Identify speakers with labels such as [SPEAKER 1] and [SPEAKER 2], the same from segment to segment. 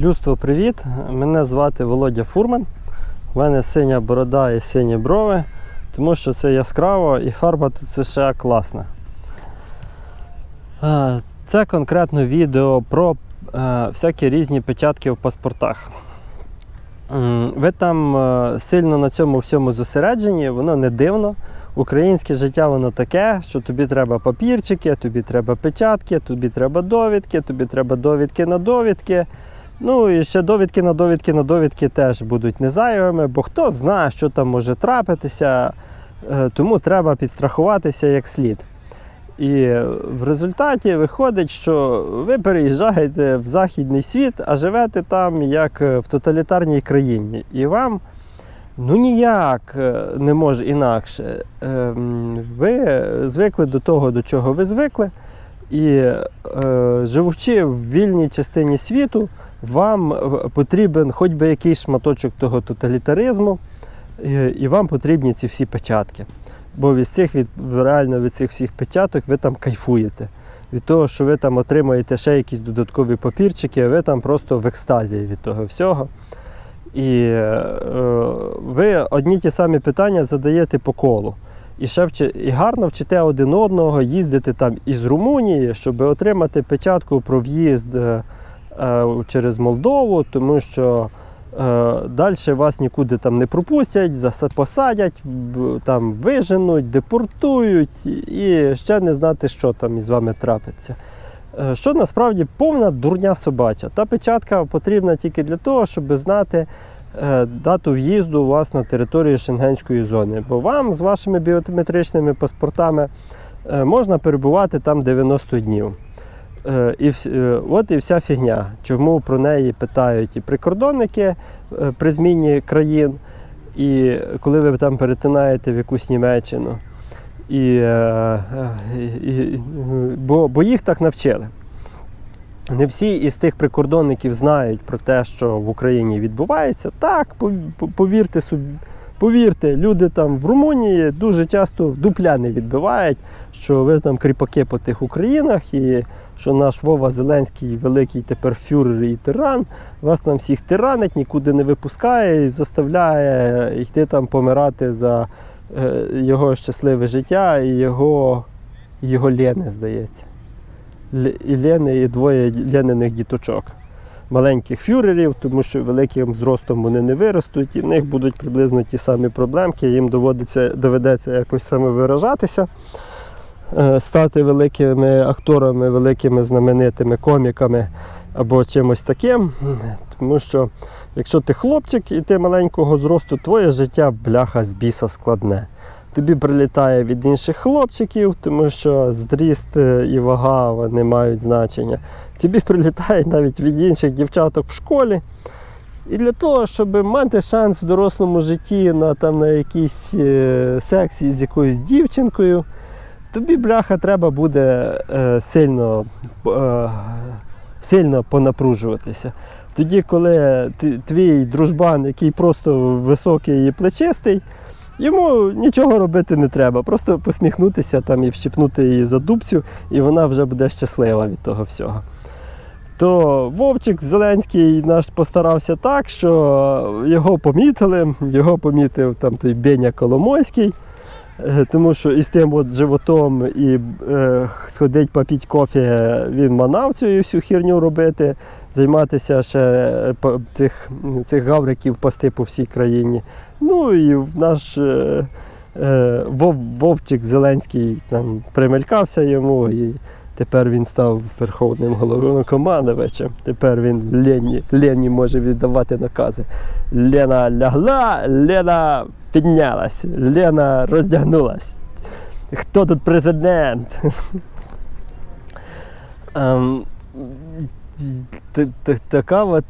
[SPEAKER 1] Людство, привіт! Мене звати Володя Фурман. У мене синя борода і сині брови, тому що це яскраво і фарба тут це ще класна. Е, Це конкретно відео про е, всякі різні печатки в паспортах. Ви там е, сильно на цьому всьому зосереджені, воно не дивно. Українське життя воно таке, що тобі треба папірчики, тобі треба печатки, тобі треба довідки, тобі треба довідки на довідки. Ну і ще довідки на довідки на довідки теж будуть незайвими, бо хто знає, що там може трапитися, е, тому треба підстрахуватися як слід. І в результаті виходить, що ви переїжджаєте в західний світ, а живете там як е, в тоталітарній країні. І вам ну ніяк е, не може інакше. Ем, Ви звикли до того, до чого ви звикли. І живучи в вільній частині світу, вам е, потрібен хоч би якийсь шматочок того тоталітаризму, е, і вам потрібні ці всі печатки. Бо від цих від реально від цих всіх печаток ви там кайфуєте. Від того, що ви там отримаєте ще якісь додаткові папірчики, ви там просто в екстазі від того всього. І е, ви одні ті самі питання задаєте по колу. І ще вчи, і гарно вчите один одного їздити там із Румунії, щоб отримати печатку про в'їзд е, через Молдову, тому що е, далі вас нікуди там не пропустять, посадять, там виженуть, депортують і ще не знати, що там із вами трапиться. Е, Що насправді повна дурня собача. Та печатка потрібна тільки для того, щоб знати е, дату в'їзду у вас на територію Шенгенської зони. Бо вам з вашими біометричними паспортами е, можна перебувати там 90 днів. Е, І, е, от і вся фігня. Чому про неї питають і прикордонники е, при зміні країн, і коли ви там перетинаєте в якусь Німеччину. І, і, бо, бо їх так навчили. Не всі із тих прикордонників знають про те, що в Україні відбувається. Так, пов- пов- повірте собі. Повірте, люди там в Румунії дуже часто в дупля не відбивають, що ви там кріпаки по тих Українах, і що наш Вова Зеленський великий тепер фюрер і тиран, вас там всіх тиранить, нікуди не випускає і заставляє йти там помирати за е, його щасливе життя і його, його Лени, здається. Л- і двоє Лениних діточок. Маленьких фюрерів, тому що великим зростом вони не виростуть, і в них будуть приблизно ті самі проблемки, їм доводиться, доведеться якось самовиражатися, е, стати великими акторами, великими знаменитими коміками або чимось таким. Тому що якщо ти хлопчик і ти маленького зросту, твоє життя бляха з біса складне. Тобі прилітає від інших хлопчиків, тому що зріст е, і вага вони мають значення. Тобі прилітає навіть від інших дівчаток в школі. І для того, щоб мати шанс в дорослому житті на, там, на якійсь е, сексі з якоюсь дівчинкою, тобі, бляха, треба буде е, сильно, е, сильно понапружуватися. Тоді, коли ти- твій дружбан, який просто високий і плечистий, Йому нічого робити не треба, просто посміхнутися там і вщипнути її за дубцю, і вона вже буде щаслива від того всього. То Вовчик Зеленський наш постарався так, що його помітили, його помітив там той Беня Коломойський, тому що із тим от животом і е, сходить попіть кофі, він манав цю всю хірню робити, займатися ще е, по- цих, цих гавриків пасти по всій країні. Ну і наш е, е, Вов, Вовчик Зеленський там примелькався йому, і тепер він став верховним головнокомандувачем. Тепер він Лені, Лені може віддавати накази. Лена лягла, Лена піднялась, Лена роздягнулась. Хто тут президент? Ем, така от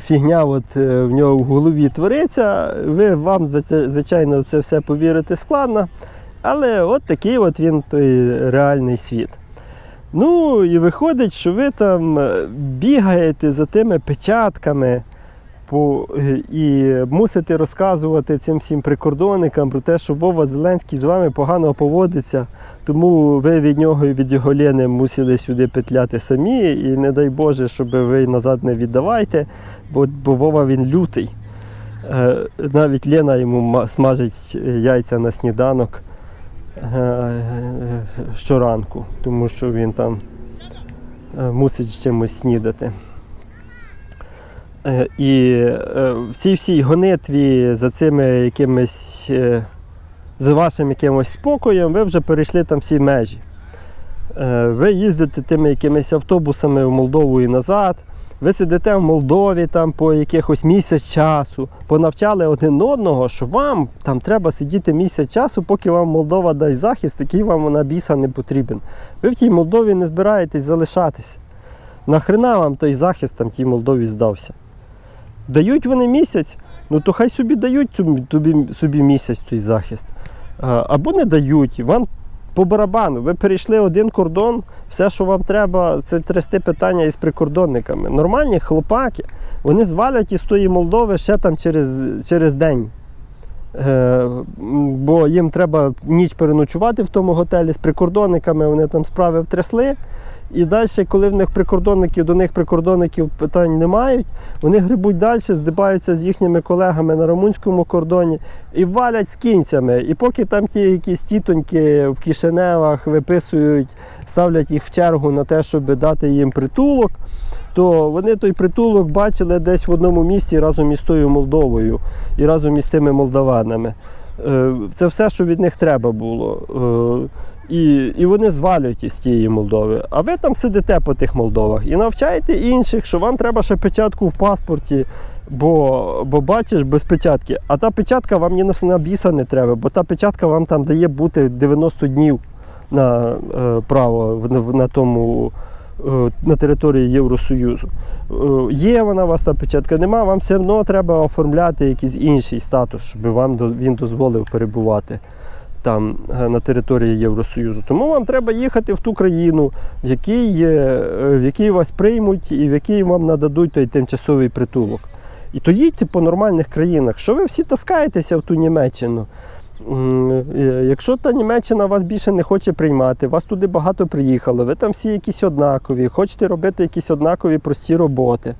[SPEAKER 1] фігня от е, в нього в голові твориться. Ви вам, звичайно, це все повірити складно. Але от такий от він той реальний світ. Ну і виходить, що ви там е, бігаєте за тими печатками по, і мусите розказувати цим всім прикордонникам про те, що Вова Зеленський з вами погано поводиться, тому ви від нього і від його Лени мусили сюди петляти самі. І не дай Боже, щоб ви назад не віддавайте, бо, бо Вова він лютий. Е, Навіть Лена йому смажить яйця на сніданок е, щоранку, тому що він там е, мусить чимось снідати. Е, І е, в цій всій гонитві за цими якимись, е, за вашим якимось спокоєм, ви вже перейшли там всі межі. Е, Ви їздите тими якимись автобусами в Молдову і назад. Ви сидите в Молдові там по якихось місяць часу, понавчали один одного, що вам там треба сидіти місяць часу, поки вам Молдова дасть захист, який вам вона біса не потрібен. Ви в тій Молдові не збираєтесь залишатися. Нахрена вам той захист там тій Молдові здався? Дають вони місяць, ну то хай собі дають тобі, собі місяць той захист. Або не дають. Вам по барабану. Ви перейшли один кордон, все, що вам треба, це трясти питання із прикордонниками. Нормальні хлопаки, вони звалять із тої Молдови ще там через, через день. Е, бо їм треба ніч переночувати в тому готелі з прикордонниками, вони там справи втрясли. І далі, коли в них прикордонників, до них прикордонників питань не мають, вони грибуть далі, здибаються з їхніми колегами на румунському кордоні і валять з кінцями. І поки там ті якісь тітоньки в кишеневах виписують, ставлять їх в чергу на те, щоб дати їм притулок, то вони той притулок бачили десь в одному місці разом із тою Молдовою і разом із тими молдаванами. Е, Це все, що від них треба було. І, і вони звалюють із тієї Молдови. А ви там сидите по тих Молдовах і навчаєте інших, що вам треба ще печатку в паспорті, бо, бо бачиш без печатки. А та печатка вам ні на- біса не треба, бо та печатка вам там дає бути 90 днів на е, право на, на тому. е, На території Євросоюзу. Е, Є вона у вас та печатка, нема, вам все одно треба оформляти якийсь інший статус, щоб вам він дозволив перебувати там е, на території Євросоюзу. Тому вам треба їхати в ту країну, в якій, е, в якій вас приймуть і в якій вам нададуть той тимчасовий притулок. І то їдьте по нормальних країнах. Що ви всі таскаєтеся в ту Німеччину? Е, Якщо та Німеччина вас більше не хоче приймати, вас туди багато приїхало, ви там всі якісь однакові, хочете робити якісь однакові прості роботи.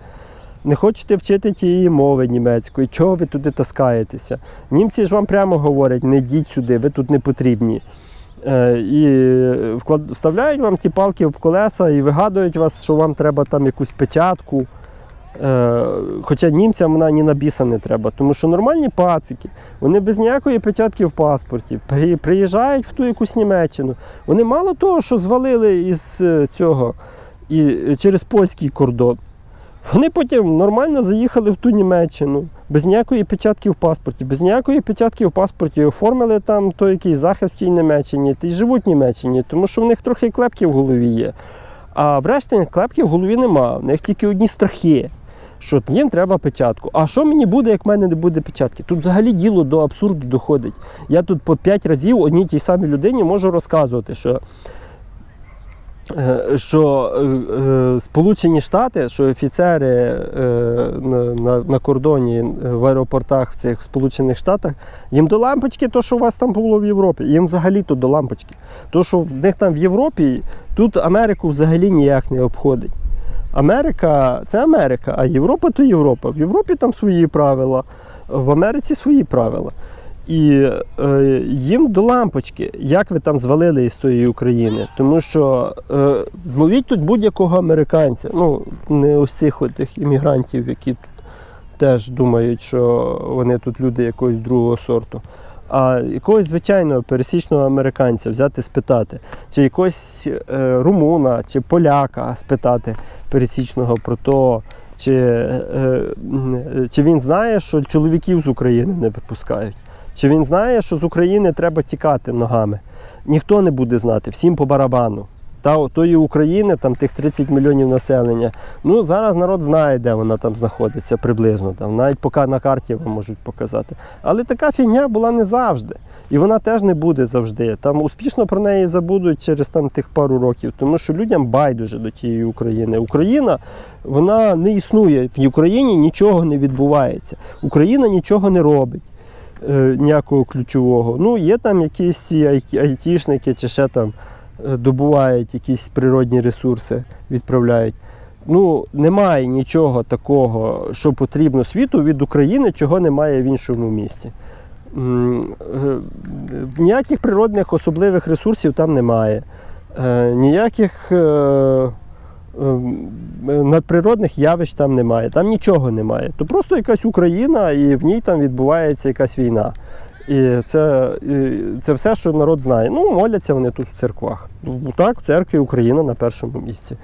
[SPEAKER 1] Не хочете вчити тієї мови німецької, чого ви туди таскаєтеся? Німці ж вам прямо говорять, не йдіть сюди, ви тут не потрібні. Е, І вставляють вам ті палки в колеса і вигадують вас, що вам треба там якусь печатку. Е, Хоча німцям вона ні на біса не треба, тому що нормальні пацики, вони без ніякої печатки в паспорті приїжджають в ту якусь Німеччину. Вони мало того, що звалили із е, цього і е, через польський кордон. Вони потім нормально заїхали в ту Німеччину, без ніякої печатки в паспорті, без ніякої печатки в паспорті, оформили там той якийсь захист в тій Німеччині, та й живуть в Німеччині, тому що в них трохи клепки в голові є. А врешті клепки в голові нема, в них тільки одні страхи. Що їм треба печатку. А що мені буде, як в мене не буде печатки? Тут взагалі діло до абсурду доходить. Я тут по п'ять разів одній тій самій людині можу розказувати, що що е, е, Сполучені Штати, що офіцери е, на, на, кордоні е, в аеропортах в цих Сполучених Штатах, їм до лампочки, то, що у вас там було в Європі, їм взагалі то до лампочки. То, що в них там в Європі, тут Америку взагалі ніяк не обходить. Америка це Америка, а Європа то Європа. В Європі там свої правила, в Америці свої правила. І е, їм до лампочки, як ви там звалили із тої України. Тому що е, зловіть тут будь-якого американця, ну не ось цих тих іммігрантів, які тут теж думають, що вони тут люди якогось другого сорту. А якогось звичайного пересічного американця взяти спитати, чи якогось е, румуна, чи поляка спитати пересічного про то, чи, е, чи він знає, що чоловіків з України не випускають. Чи він знає, що з України треба тікати ногами? Ніхто не буде знати, всім по барабану. та, тої України, там тих 30 мільйонів населення. Ну, зараз народ знає, де вона там знаходиться приблизно. Там, навіть поки на карті вам можуть показати. Але така фігня була не завжди. І вона теж не буде завжди. Там успішно про неї забудуть через там тих пару років, тому що людям байдуже до тієї України. Україна вона не існує. В Україні нічого не відбувається. Україна нічого не робить. Е, Ніякого ключового. Ну, є там якісь ці айтішники чи ще там е, добувають якісь природні ресурси, відправляють. Ну, немає нічого такого, що потрібно світу від України, чого немає в іншому місці. Е, Ніяких природних особливих ресурсів там немає. Ніяких надприродних явищ там немає. Там нічого немає. То просто якась Україна, і в ній там відбувається якась війна. І це, і це все, що народ знає. Ну, моляться вони тут в церквах. Так, в церкві Україна на першому місці.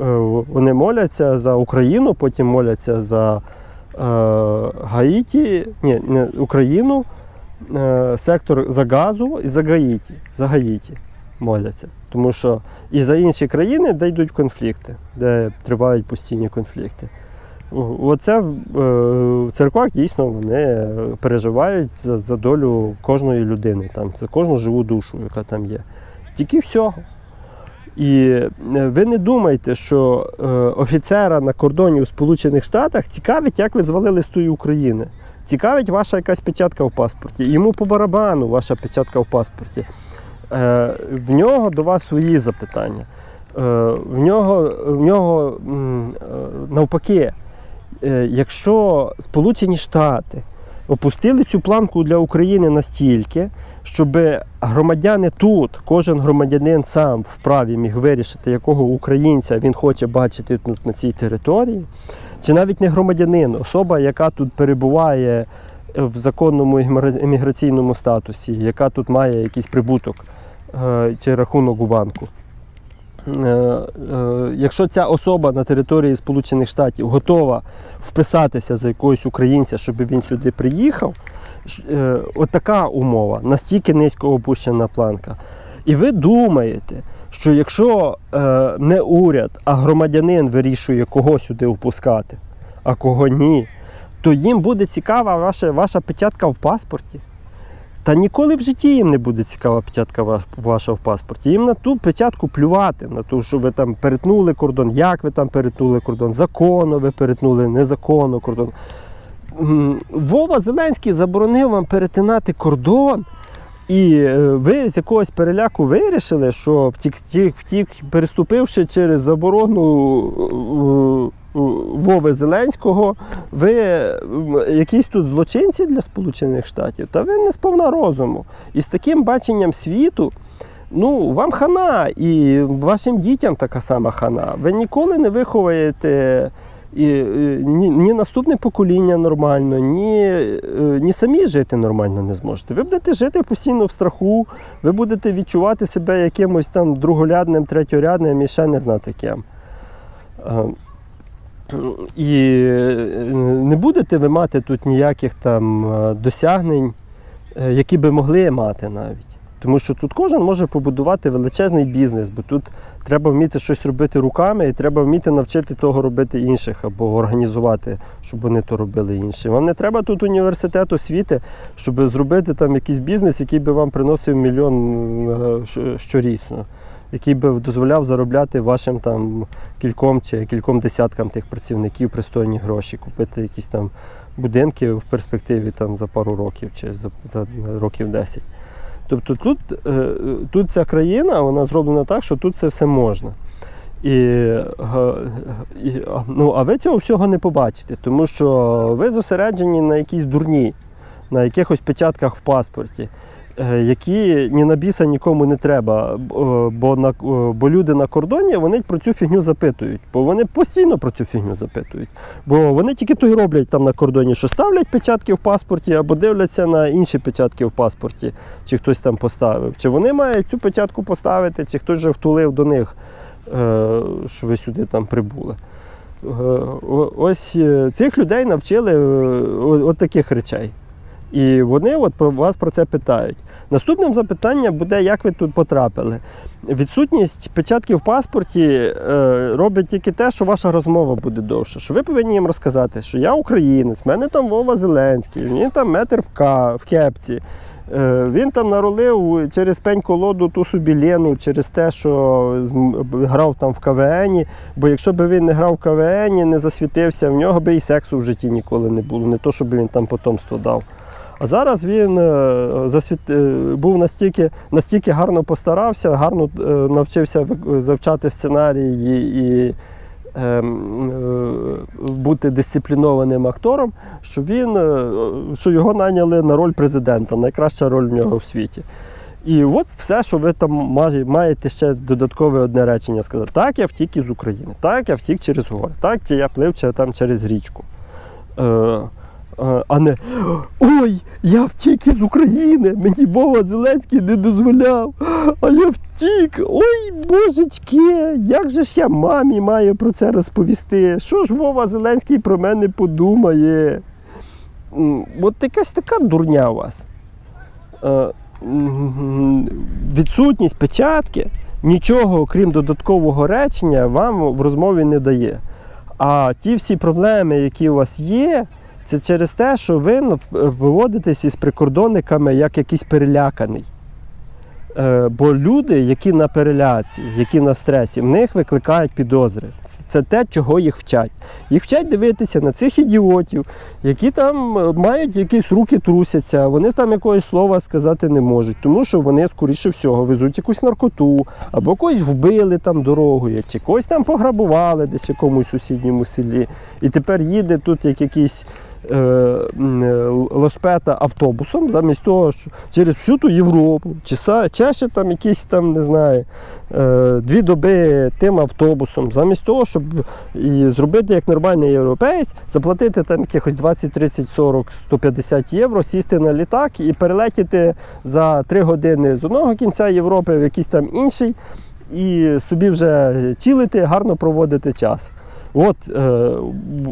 [SPEAKER 1] Е, Вони моляться за Україну, потім моляться за е, Гаїті, ні, не Україну, е, сектор за Газу і за Гаїті. За Гаїті моляться. Тому що і за інші країни, де йдуть конфлікти, де тривають постійні конфлікти. Оце е, в церквах дійсно вони переживають за, за долю кожної людини, там, за кожну живу душу, яка там є. Тільки всього. І е, ви не думайте, що е, офіцера на кордоні у Сполучених Штатах цікавить, як ви звалили з тої України. Цікавить ваша якась печатка в паспорті. Йому по барабану ваша печатка в паспорті. Е, в нього до вас свої запитання. Е, в нього, в нього е, навпаки, якщо Сполучені Штати опустили цю планку для України настільки, щоб громадяни тут, кожен громадянин сам вправі міг вирішити, якого українця він хоче бачити тут на цій території, чи навіть не громадянин, особа, яка тут перебуває в законному імміграційному статусі, яка тут має якийсь прибуток чи рахунок у банку. Е, е, Якщо ця особа на території Сполучених Штатів готова вписатися за якогось українця, щоб він сюди приїхав, ж- е, от така умова, настільки низько опущена планка. І ви думаєте, що якщо е, не уряд, а громадянин вирішує, кого сюди впускати, а кого ні, то їм буде цікава ваша, ваша печатка в паспорті. Та ніколи в житті їм не буде цікава печатка ваша в паспорті. Їм на ту печатку плювати, на те, що ви там перетнули кордон, як ви там перетнули кордон, законно ви перетнули, незаконно кордон. Вова Зеленський заборонив вам перетинати кордон. І е, ви з якогось переляку вирішили, що втік, втік, втік переступивши через заборону е, Вови Зеленського, ви якісь тут злочинці для Сполучених Штатів, та ви не сповна розуму. І з таким баченням світу, ну, вам хана, і вашим дітям така сама хана. Ви ніколи не виховаєте і, е, ні, ні наступне покоління нормально, ні, е, ні самі жити нормально не зможете. Ви будете жити постійно в страху, ви будете відчувати себе якимось там друголядним, третьорядним і ще не знати ким. І е, не будете ви мати тут ніяких там е, досягнень, е, які би могли мати навіть. Тому що тут кожен може побудувати величезний бізнес, бо тут треба вміти щось робити руками, і треба вміти навчити того робити інших або організувати, щоб вони то робили інші. Вам не треба тут університет освіти, щоб зробити там якийсь бізнес, який би вам приносив мільйон щорічно, який би дозволяв заробляти вашим там кільком чи кільком десяткам тих працівників пристойні гроші, купити якісь там будинки в перспективі там за пару років чи за, за років 10. Тобто тут, е, тут ця країна вона зроблена так, що тут це все можна. І, е, і, ну, а ви цього всього не побачите, тому що ви зосереджені на якійсь дурні, на якихось печатках в паспорті, е, які ні на біса нікому не треба. е, Бо, на, е, бо люди на кордоні вони про цю фігню запитують, бо вони постійно про цю фігню запитують. Бо вони тільки то й роблять там на кордоні, що ставлять печатки в паспорті або дивляться на інші печатки в паспорті, чи хтось там поставив. Чи вони мають цю печатку поставити, чи хтось вже втулив до них, е, що ви сюди там прибули. Е, Ось е, цих людей навчили е, от таких речей. І вони от вас про це питають. Наступним запитання буде, як ви тут потрапили. Відсутність печатків в паспорті е, робить тільки те, що ваша розмова буде довша. Що ви повинні їм розказати, що я українець, в мене там Вова Зеленський, він там метр в, ка, в кепці. Е, Він там наролив через пень колоду ту собі Лену через те, що грав там в КВНі. Бо якщо б він не грав в КВНі, не засвітився, в нього би і сексу в житті ніколи не було. Не то, щоб він там потомство дав. А зараз він е, засвіт... е, був настільки, настільки гарно постарався, гарно е, навчився завчати сценарії і ем, бути дисциплінованим актором, що він що його наняли на роль президента, найкраща роль в нього в світі. І от все, що ви там маєте ще додаткове одне речення сказати. Так, я втік із України, так, я втік через гори, так, чи я плив чи- там через річку. А не Ой, я втік із України, мені Вова Зеленський не дозволяв, а я втік. Ой, божечки, як же ж я мамі маю про це розповісти? Що ж Вова Зеленський про мене подумає? От якась така дурня у вас. Е, Відсутність печатки нічого, окрім додаткового речення, вам в розмові не дає. А ті всі проблеми, які у вас є, це через те, що ви ну, виводитесь із прикордонниками як якийсь переляканий. Е, бо люди, які на переляці, які на стресі, в них викликають підозри. Це те, чого їх вчать. Їх вчать дивитися на цих ідіотів, які там е, мають якісь руки трусяться, вони там якогось слова сказати не можуть, тому що вони, скоріше всього, везуть якусь наркоту, або когось вбили там дорогою, чи когось там пограбували десь в якомусь сусідньому селі. І тепер їде тут як якийсь е, е, лошпета автобусом, замість того, що через всю ту Європу, чи чеше там якісь там, не знаю, е, дві доби тим автобусом, замість того, щоб і зробити як нормальний європеєць, заплатити там якихось 20, 30, 40, 150 євро, сісти на літак і перелетіти за 3 години з одного кінця Європи в якийсь там інший, і собі вже чілити, гарно проводити час. От, е,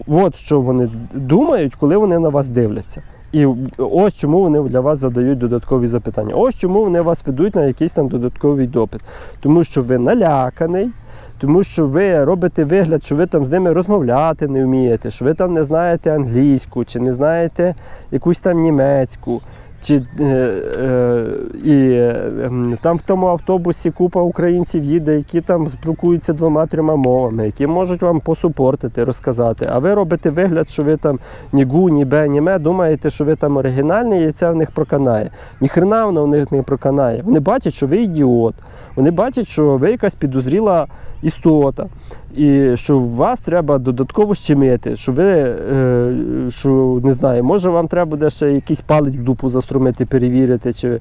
[SPEAKER 1] от що вони думають, коли вони на вас дивляться. І ось чому вони для вас задають додаткові запитання. Ось чому вони вас ведуть на якийсь там додатковий допит. Тому що ви наляканий, тому що ви робите вигляд, що ви там з ними розмовляти не вмієте, що ви там не знаєте англійську, чи не знаєте якусь там німецьку. Чи, е, е, і е, там в тому автобусі купа українців їде, які там спілкуються двома-трьома мовами, які можуть вам посупортити, розказати. А ви робите вигляд, що ви там ні гу, ні бе, ні ме, думаєте, що ви там оригінальний, і це в них проканає. Ніхрена воно в них не проканає. Вони бачать, що ви ідіот. Вони бачать, що ви якась підозріла істота. І що вас треба додатково щемити, що ви, е, що не знаю, може вам треба буде ще якийсь палець в дупу заструмити, перевірити, чи,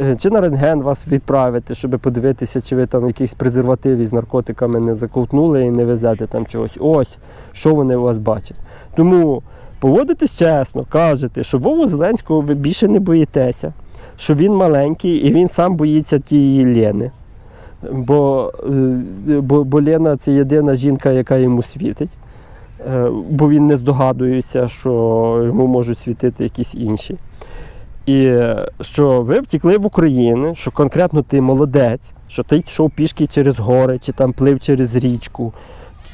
[SPEAKER 1] е, чи на рентген вас відправити, щоб подивитися, чи ви там якийсь презерватив із наркотиками не заковтнули і не везете там чогось. Ось що вони у вас бачать. Тому поводитесь чесно, кажете, що Вову Зеленського ви більше не боїтеся, що він маленький і він сам боїться тієї Лени. Бо, е, бо, бо Лена це єдина жінка, яка йому світить. Е, Бо він не здогадується, що йому можуть світити якісь інші. І е, що ви втікли в Україну, що конкретно ти молодець, що ти йшов пішки через гори, чи там плив через річку,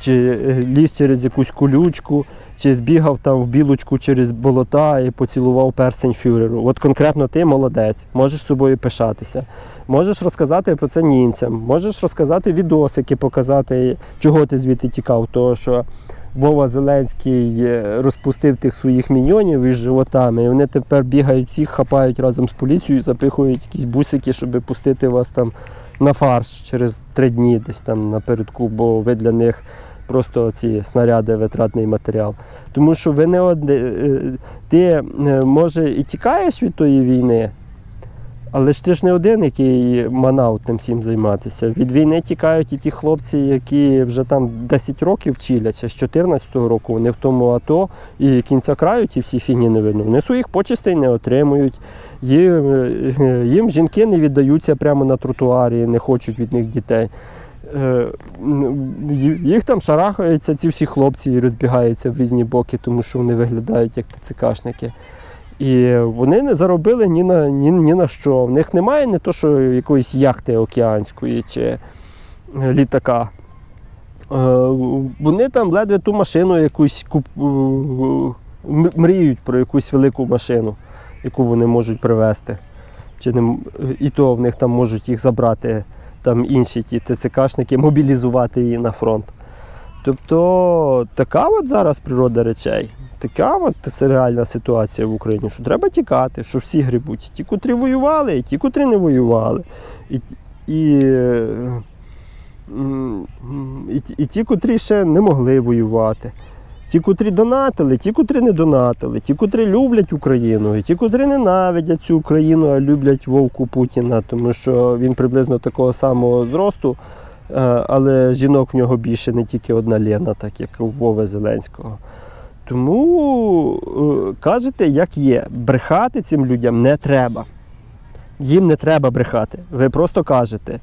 [SPEAKER 1] чи е, ліз через якусь колючку, чи збігав там в білочку через болота і поцілував перстень фюреру. От конкретно ти молодець, можеш собою пишатися. Можеш розказати про це німцям, можеш розказати відосики, показати, чого ти звідти тікав, того що Вова Зеленський е, розпустив тих своїх міньйонів із животами, і вони тепер бігають всіх, хапають разом з поліцією, запихують якісь бусики, щоб пустити вас там на фарш через три дні десь там напередку, бо ви для них просто ці снаряди витратний матеріал. Тому що ви не одне, е, ти е, може і тікаєш від тої війни, але ж ти ж не один, який манав тим всім займатися. Від війни тікають і ті хлопці, які вже там 10 років чиляться, з 14-го року вони в тому АТО і кінця краю ті всі фіні не. Вони своїх почестей не отримують. Їм, е, їм жінки не віддаються прямо на тротуарі, не хочуть від них дітей. Е, Їх там шарахаються ці всі хлопці і розбігаються в різні боки, тому що вони виглядають як ТЦКшники. І вони не заробили ні на, ні, ні на що. В них немає не то, що якоїсь яхти океанської чи е, літака. Е, Вони там ледве ту машину якусь куп... мріють про якусь велику машину, яку вони можуть привезти. Чи не... І то в них там можуть їх забрати там інші ті ТЦКшники, мобілізувати її на фронт. Тобто така от зараз природа речей. Така от реальна ситуація в Україні, що треба тікати, що всі грибуть. Ті, котрі воювали, і ті, котрі не воювали. І, і, і, і ті, котрі ще не могли воювати. Ті, котрі донатили, ті, котрі не донатили, ті, котрі люблять Україну, і ті, котрі ненавидять цю Україну, а люблять вовку Путіна, тому що він приблизно такого самого зросту, е, але жінок в нього більше не тільки одна Лена, так як у Вови Зеленського. Тому е, кажете, як є, брехати цим людям не треба. Їм не треба брехати. Ви просто кажете.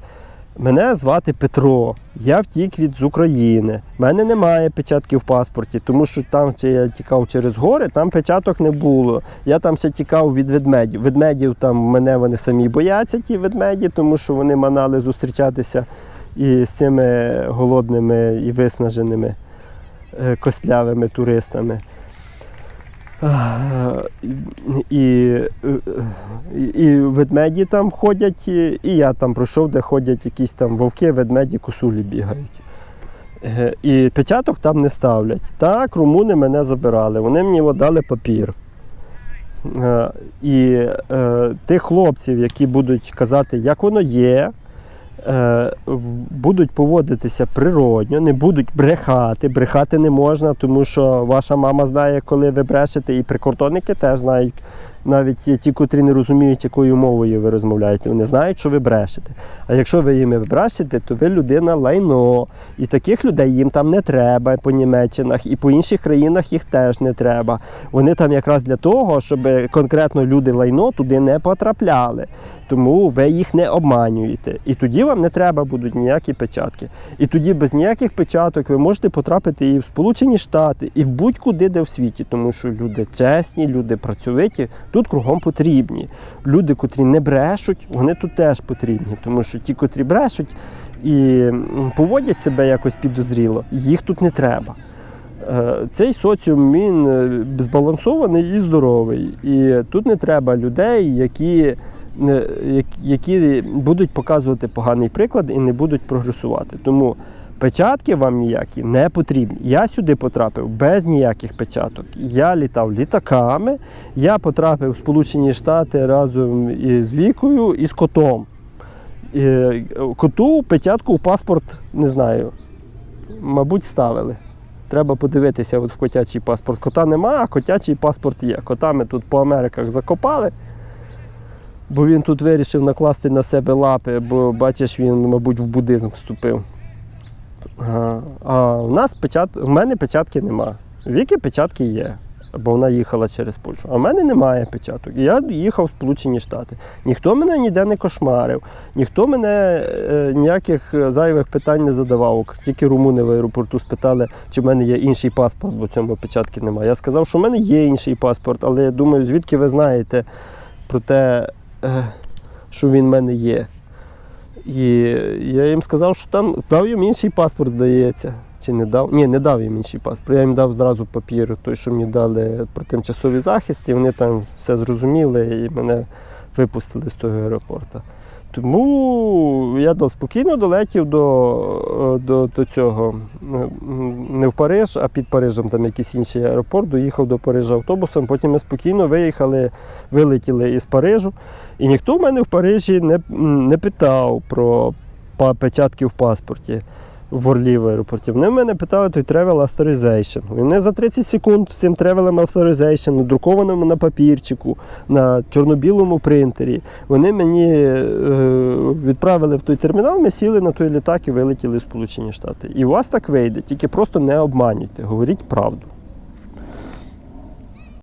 [SPEAKER 1] Мене звати Петро, я втік від з України. У мене немає печатків в паспорті, тому що там, чи я тікав через гори, там печаток не було. Я там ще тікав від ведмедів. Ведмедів там мене вони самі бояться, ті ведмеді, тому що вони манали зустрічатися і з цими голодними і виснаженими е, костлявими туристами. І, і, ведмеді там ходять, і я там пройшов, де ходять якісь там вовки, ведмеді, косулі бігають. Е, І печаток там не ставлять. Так, румуни мене забирали, вони мені дали папір. Е, І е, тих хлопців, які будуть казати, як воно є, будуть поводитися природньо, не будуть брехати. Брехати не можна, тому що ваша мама знає, коли ви брешете, і прикордонники теж знають. Навіть є ті, котрі не розуміють, якою мовою ви розмовляєте, вони знають, що ви брешете. А якщо ви їм брешете, то ви людина лайно. І таких людей їм там не треба по Німеччинах, і по інших країнах їх теж не треба. Вони там якраз для того, щоб конкретно люди лайно туди не потрапляли. Тому ви їх не обманюєте. І тоді вам не треба будуть ніякі печатки. І тоді без ніяких печаток ви можете потрапити і в Сполучені Штати, і будь-куди де в світі, тому що люди чесні, люди працьовиті, тут кругом потрібні. Люди, котрі не брешуть, вони тут теж потрібні, тому що ті, котрі брешуть і поводять себе якось підозріло, їх тут не треба. Е, Цей соціум він е, збалансований і здоровий. І тут не треба людей, які, які будуть показувати поганий приклад і не будуть прогресувати. Тому печатки вам ніякі не потрібні. Я сюди потрапив без ніяких печаток. Я літав літаками, я потрапив в Сполучені Штати разом із Вікою і з котом. Е, Коту печатку в паспорт не знаю. Мабуть, ставили. Треба подивитися от в котячий паспорт. Кота нема, а котячий паспорт є. Кота ми тут по Америках закопали, бо він тут вирішив накласти на себе лапи, бо бачиш, він, мабуть, в буддизм вступив. А, а у нас печат... у мене печатки нема. У Віки печатки є, бо вона їхала через Польщу. А в мене немає печаток. Я їхав в Сполучені Штати. Ніхто мене ніде не кошмарив, ніхто мене е, ніяких е, зайвих питань не задавав. Тільки румуни в аеропорту спитали, чи в мене є інший паспорт, бо в цьому печатки немає. Я сказав, що в мене є інший паспорт, але я думаю, звідки ви знаєте про те, е, що він в мене є. І я їм сказав, що там дав їм інший паспорт, здається. Чи не дав? Ні, не дав їм інший паспорт. Я їм дав зразу папір, той, що мені дали про тимчасовий захист, і вони там все зрозуміли і мене випустили з того аеропорту. Тому я до- спокійно долетів до, до, до цього. Не в Париж, а під Парижем там якийсь інший аеропорт. Доїхав до Парижа автобусом. Потім ми спокійно виїхали, вилетіли із Парижу. І ніхто в мене в Парижі не, не питав про печатки в паспорті в Орлі в аеропорті. Вони в мене питали той Travel Authorization. Вони за 30 секунд з цим Travel Authorization, надрукованому на папірчику, на чорно-білому принтері. Вони мені е, відправили в той термінал, ми сіли на той літак і вилетіли в Сполучені Штати. І у вас так вийде, тільки просто не обманюйте, говоріть правду.